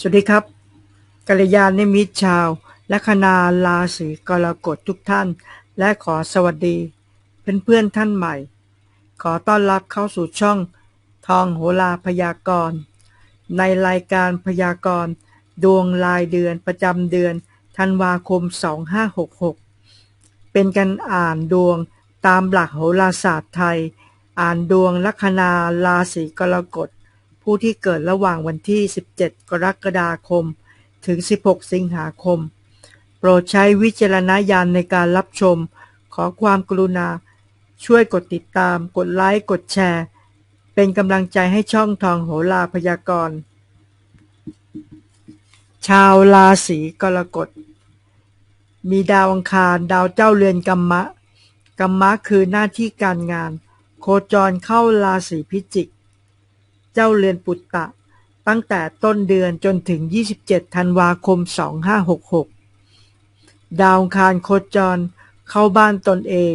สวัสดีครับกัลยาณมิตรชาวและคณาราศีกรกฎทุกท่าน และขอสวัสดีเพื่อนๆท่านใหม่ ขอต้อนรับเข้าสู่ช่องทองโหราพยากรณ์ในรายการพยากรณ์ดวงรายเดือนประจำเดือนธันวาคม 2566 เป็นการอ่านดวงตามหลักโหราศาสตร์ไทย อ่านดวงลัคนาราศีกรกฎ ผู้ที่เกิดระหว่างวันที่ 17 กรกฎาคม ถึง 16 สิงหาคม โปรดใช้วิจารณญาณในการรับชม ขอความกรุณา ช่วยกดติดตาม กดไลค์ กดแชร์ เป็นกำลังใจให้ช่องทองโหราพยากรณ์ ชาวราศีกรกฎ มีดาวอังคาร ดาวเจ้าเรือนกัมมะกัมมะคือหน้าที่การงาน โคจรเข้าราศีพิจิก เจ้าเรือนปุตตะ ตั้งแต่ต้นเดือนจนถึง 27 ธันวาคม 2566 ดาวคารโคจร เข้าบ้านตนเอง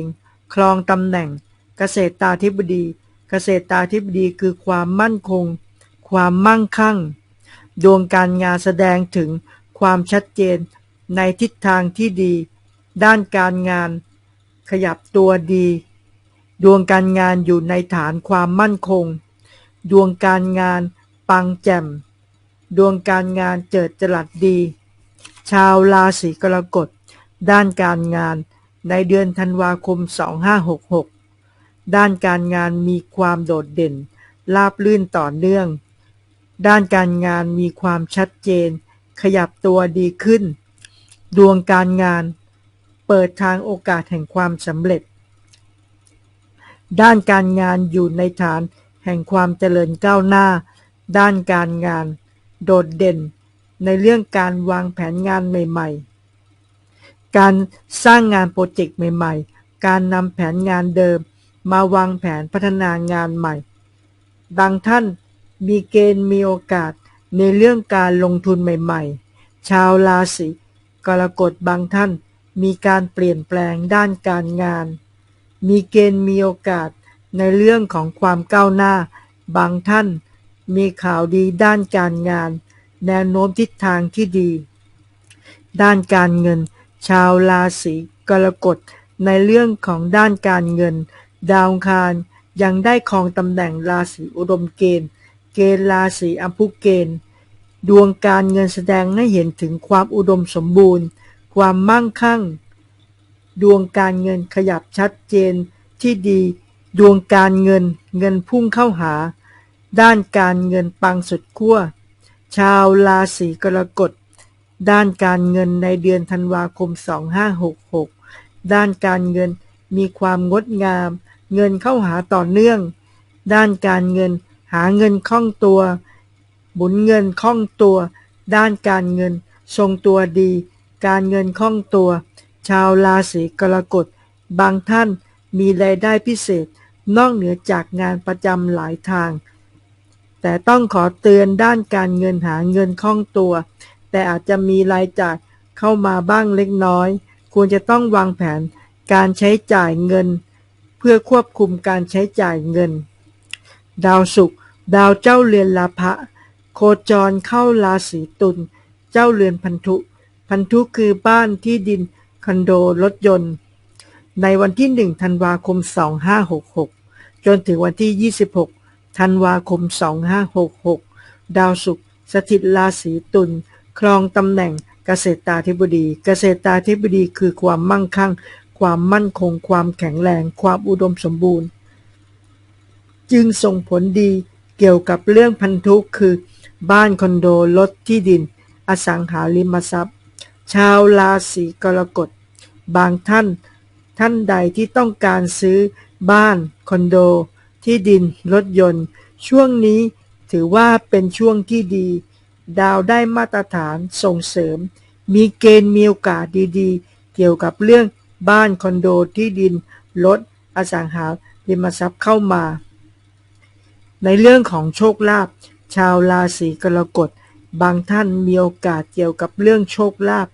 ครองตำแหน่ง เกษตราธิบดี เกษตราธิบดีคือความมั่นคง ความมั่งคั่ง ดวงการงานแสดงถึงความชัดเจนในทิศทางที่ดี ด้านการงาน ขยับตัวดี ดวงการงานอยู่ในฐานความมั่นคง ดวงการงานปังแจ่ม ดวงการงานเจิดจรัสดี ชาวราศีกรกฎ ด้านการงานในเดือนธันวาคม 2566 ด้านการงานมีความโดดเด่น ราบลื่นต่อเนื่อง ด้านการงานมีความชัดเจน ขยับตัวดีขึ้น ดวงการงาน เปิดทางโอกาสแห่งความสำเร็จ ด้านการงานอยู่ในฐาน แห่งความเจริญก้าวหน้า ด้านการงาน โดดเด่น ในเรื่องการวางแผนงานใหม่ ๆ การสร้างงานโปรเจกต์ใหม่ ๆ การนำแผนงานเดิม มาวางแผนพัฒนางานใหม่บางท่านมีเกณฑ์มีโอกาสในเรื่องการลงทุนใหม่ ๆ ชาวราศีกรกฎบางท่านมีการเปลี่ยนแปลงด้านการงาน มีเกณฑ์มีโอกาส ในเรื่องของความก้าวหน้า บางท่านมีข่าวดีด้านการงาน แนวโน้มทิศทางที่ดี ด้านการเงิน ชาวราศีกรกฎในเรื่องของด้านการเงิน ดาวคารยังได้ครองตำแหน่งราศีอุดมเกณฑ์ เกณฑ์ราศีอัมพุเกณฑ์ ดวงการเงินแสดงให้เห็นถึงความอุดมสมบูรณ์ ความมั่งคั่ง ดวงการเงินขยับชัดเจนที่ดี ดวงการเงินเงินพุ่งเข้าหา ด้านการเงินปังสุดขั้ว ชาวราศีกรกฎ ด้านการเงินในเดือนธันวาคม 2566 ด้านการเงินมีความงดงาม เงินเข้าหาต่อเนื่อง ด้านการเงินหาเงินคล่องตัว หมุนเงินคล่องตัว ด้านการเงินทรงตัวดี การเงินคล่องตัว ชาวราศีกรกฎ บางท่านมีรายได้พิเศษ นอกเหนือจากงานประจำหลายทาง แต่ต้องขอเตือนด้านการเงินหาเงินคล่องตัว แต่อาจจะมีรายจ่ายเข้ามาบ้างเล็กน้อย ควรจะต้องวางแผนการใช้จ่ายเงิน เพื่อควบคุมการใช้จ่ายเงิน ดาวศุกร์ดาวเจ้าเรือนลาภะโคจรเข้าราศีตุลเจ้าเรือนพันธุ พันธุคือบ้านที่ดินคอนโดรถยนต์ ในวันที่ 1 ธันวาคม 2566 จนถึงวันที่ 26 ธันวาคม 2566 ดาวศุกร์สถิตราศีตุลครองตำแหน่งเกษตราธิบดี เกษตราธิบดีคือความมั่งคั่ง ความมั่นคง ความแข็งแรง ความอุดมสมบูรณ์ จึงส่งผลดีเกี่ยวกับเรื่องพันธุคือ บ้านคอนโดรถที่ดิน อสังหาริมทรัพย์ ชาวราศีกรกฎ บางท่าน ท่านใดที่ต้องการซื้อบ้าน คอนโด ที่ดิน รถยนต์ ช่วงนี้ถือว่าเป็นช่วงที่ดี ดาวได้มาตรฐานส่งเสริม มีเกณฑ์มีโอกาสดีๆ เกี่ยวกับเรื่องบ้าน คอนโด ที่ดิน รถ อสังหาริมทรัพย์เข้ามา ในเรื่องของโชคลาภ ชาวราศีกรกฎ บางท่านมีโอกาสเกี่ยวกับเรื่องโชคลาภ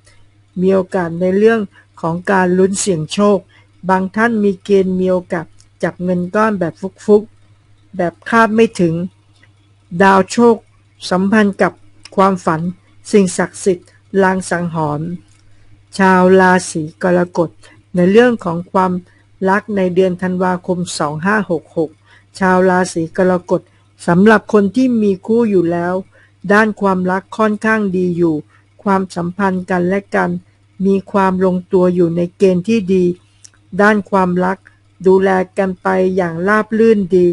มีโอกาสในเรื่อง ของการลุ้นเสี่ยงโชค บางท่านมีเกณฑ์มีโอกาสจับเงินก้อนแบบฟุกๆ แบบคาดไม่ถึง ดาวโชค สัมพันธ์กับความฝัน สิ่งศักดิ์สิทธิ์ลางสังหรณ์ชาวราศีกรกฎในเรื่องของความรักในเดือนธันวาคม 2566 ชาวราศีกรกฎสำหรับคนที่มีคู่อยู่แล้ว ด้านความรักค่อนข้างดีอยู่ ความสัมพันธ์กันและกัน มีความลงตัวอยู่ในเกณฑ์ที่ดี ด้านความรัก ดูแลกันไปอย่างราบรื่นดี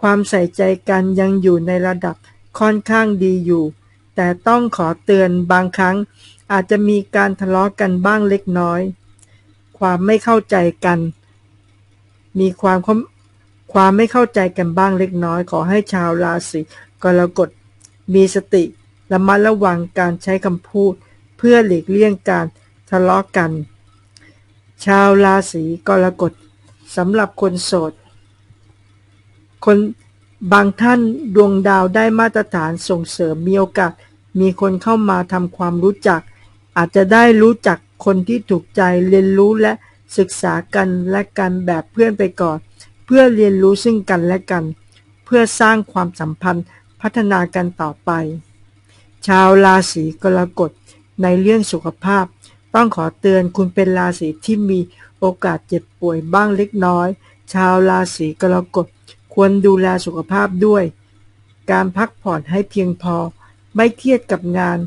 ความใส่ใจกันยังอยู่ในระดับค่อนข้างดีอยู่ แต่ต้องขอเตือนบางครั้ง อาจจะมีการทะเลาะกันบ้างเล็กน้อย ความไม่เข้าใจกัน มีความความไม่เข้าใจกันบ้างเล็กน้อย ขอให้ชาวราศีกรกฎมีสติระมัดระวังการใช้คำพูด เพื่อหลีกเลี่ยงการทะเลาะกัน ชาวราศีกรกฎสำหรับคนโสด คนบางท่านดวงดาวได้มาตรฐานส่งเสริมมีโอกาสมีคนเข้ามาทำความรู้จัก อาจจะได้รู้จักคนที่ถูกใจเรียนรู้และศึกษากันและกันแบบเพื่อนไปก่อน เพื่อเรียนรู้ซึ่งกันและกัน เพื่อสร้างความสัมพันธ์พัฒนากันต่อไป ชาวราศีกรกฎ ในเรื่องสุขภาพ ต้องขอเตือนคุณเป็นราศีที่มีโอกาสเจ็บป่วยบ้างเล็กน้อย ชาวราศีกรกฎควรดูแลสุขภาพด้วย การพักผ่อนให้เพียงพอ ไม่เครียดกับงาน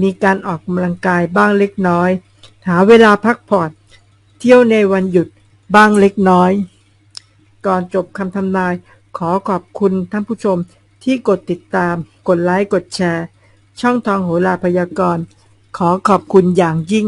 มีการออกกำลังกายบ้างเล็กน้อย หาเวลาพักผ่อน เที่ยวในวันหยุดบ้างเล็กน้อย ก่อนจบคำทำนายขอขอบคุณท่านผู้ชมที่กดติดตาม กดไลค์ กดแชร์ ช่องทองโหราพยากรณ์ ขอขอบคุณอย่างยิ่ง